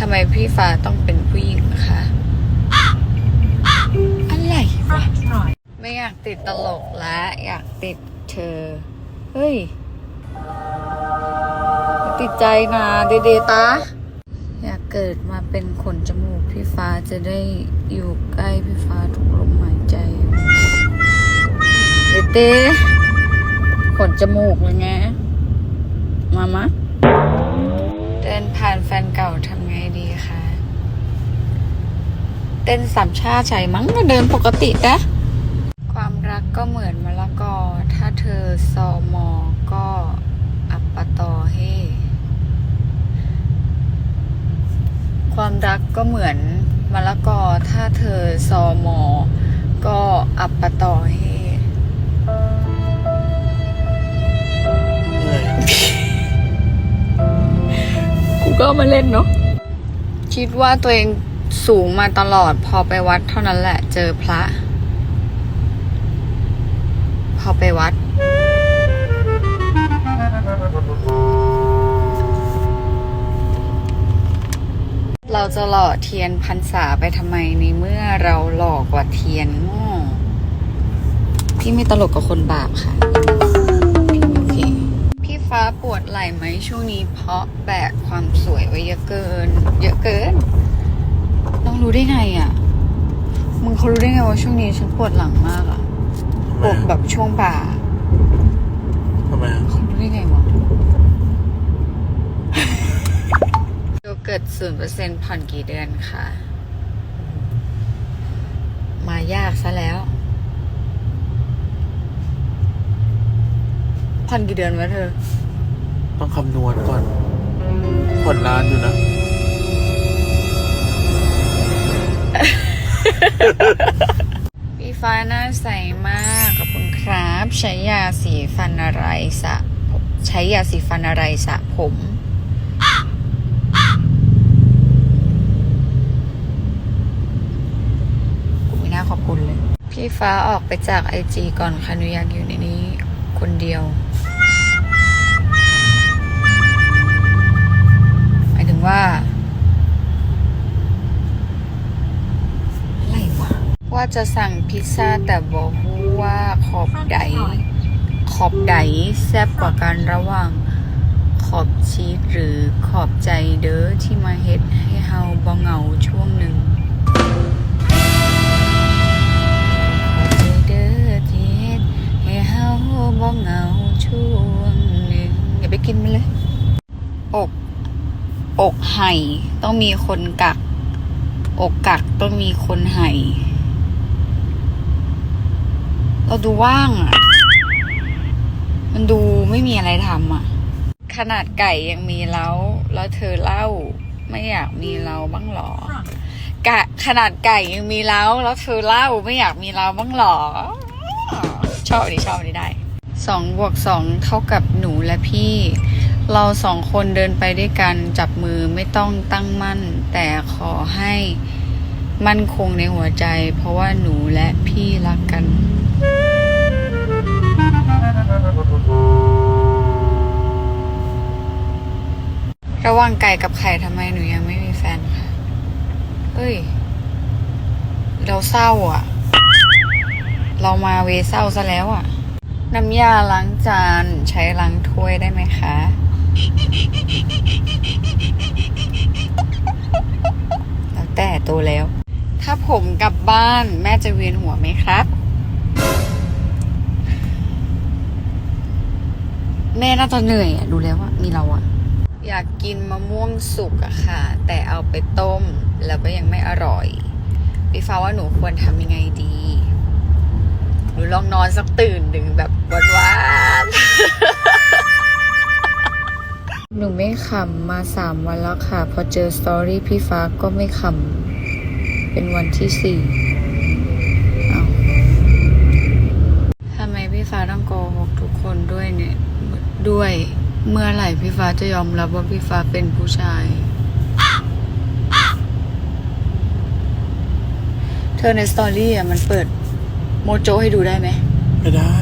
ทำไมพี่ฟ้าต้องเป็นผู้หญิงคะ อะไรวะไม่อยากติดตลกและอยากติดเธอ เฮ้ย ติดใจนะเดเดตาอยากเกิดมาเป็นขนจมูกพี่ฟ้าจะได้อยู่ใกล้พี่ฟ้าทุกลมหายใจ เดเต้ขนจมูกเลยไงมามะ นผ่านแฟนเก่าทำไงดีคะเต้นสามชาใช่มั้งเดินปกตินะความรักก็เหมือนมะละกอ ถ้าเธอซอมอก็อัปปะตอเฮความรักก็เหมือนมะละกอ ถ้าเธอซอมอก็อัปปะตอเฮ ก็มาเล่นเนาะคิดว่าตัวเองสูงมาตลอด พอไปวัดเท่านั้นแหละ เจอพระ พอไปวัด เราจะหล่อเทียนพรรษาไปทำไมในเมื่อเราหล่อกว่าเทียนโง่พี่ไม่ตลกกับคนบาปค่ะ ฟ้าปวดไหล่ไหมช่วงนี้เพราะแบกความสวยไว้เยอะเกิน เยอะเกินต้องรู้ได้ไงอะ่ะ มึงเขารู้ได้ไงว่าช่วงนี้ฉันปวดหลังมากอะ่ะทำปไมวดแบอะบช่วงบ่าทำไมอะเขารู้ได้ไงวะโยเกิร์ตศูนย์เปอร์เซ็นผ่อนกี่เดือนคะมายากซะแล้ว ผ่อนกี่เดือนวะเธอ ต้องคำนวณก่อนผ่อนนานอยู่นะ พี่ฟ้าหน้าใสมากขอบคุณครับ ใช้ยาสีฟันอะไรสระผมใช้ยาสีฟันอะไรสระผมกูไม่น่าขอบคุณเลย พี่ฟ้าออกไปจากไอจีก่อนค่ะหนูอยากอยู่ในนี้ คนเดียว จะสั่งพิซซ่าแต่บอกว่าขอบไดขอบไดแซบกว่ากันระหว่าง ขอบชีสหรือขอบใจเด้อที่มาเฮ็ดให้เฮาบ่เหงาช่วงหนึ่งขอบใจเด้อที่เฮ็ดให้เฮาบ่เหงาช่วงหนึ่งอย่าไปกินมันเลย อก อกไห่ต้องมีคนกัก อกกักต้องมีคนไห่ เราดูว่างอะ มันดูไม่มีอะไรทำอะ ขนาดไก่ยังมีแล้ว แล้วเธอเล่า ไม่อยากมีเราบ้างหรอกะขนาดไก่ยังมีแล้ว แล้วเธอเล่าไม่อยากมีเราบ้างหรอ ชอบนนี้ชอบนนี้ได้สองบวกสองเท่ากับหนูและพี่ เราสองคนเดินไปด้วยกันจับมือไม่ต้องตั้งมั่น แต่ขอให้ มั่นคงในหัวใจ เพราะว่าหนูและพี่รักกัน ระหว่างไก่กับไข่ทำไมหนูยังไม่มีแฟนคะเฮ้ย เราเศร้าอะ เรามาเวเศร้าซะแล้วอะ น้ำยาล้างจานใช้ล้างถ้วยได้ไหมคะแล้วแต่โตแล้ว ผมกลับบ้าน แม่จะเวียนหัวไหมครับ แม่น่าจะเหนื่อยอะดูแล้วอะมีเราอะอยากกินมะม่วงสุกอะค่ะ แต่เอาไปต้ม แล้วก็ยังไม่อร่อยพี่ฟ้าว่าหนูควรทำยังไงดี หนูลองนอนสักตื่นหนึ่งแบบหวานๆหนูไม่ขำมาสามวันแล้วค่ะ พอเจอสตอรี่พี่ฟ้าก็ไม่ขำ เป็นวันที่สี่เอาทำไมพี่ฟ้าต้องโกหกทุกคนด้วยเนี่ย ด้วยเมื่อไหร่พี่ฟ้าจะยอมรับว่าพี่ฟ้าเป็นผู้ชาย เธอในสตอรี่อะมันเปิดโมโจให้ดูได้ไหมไม่ได้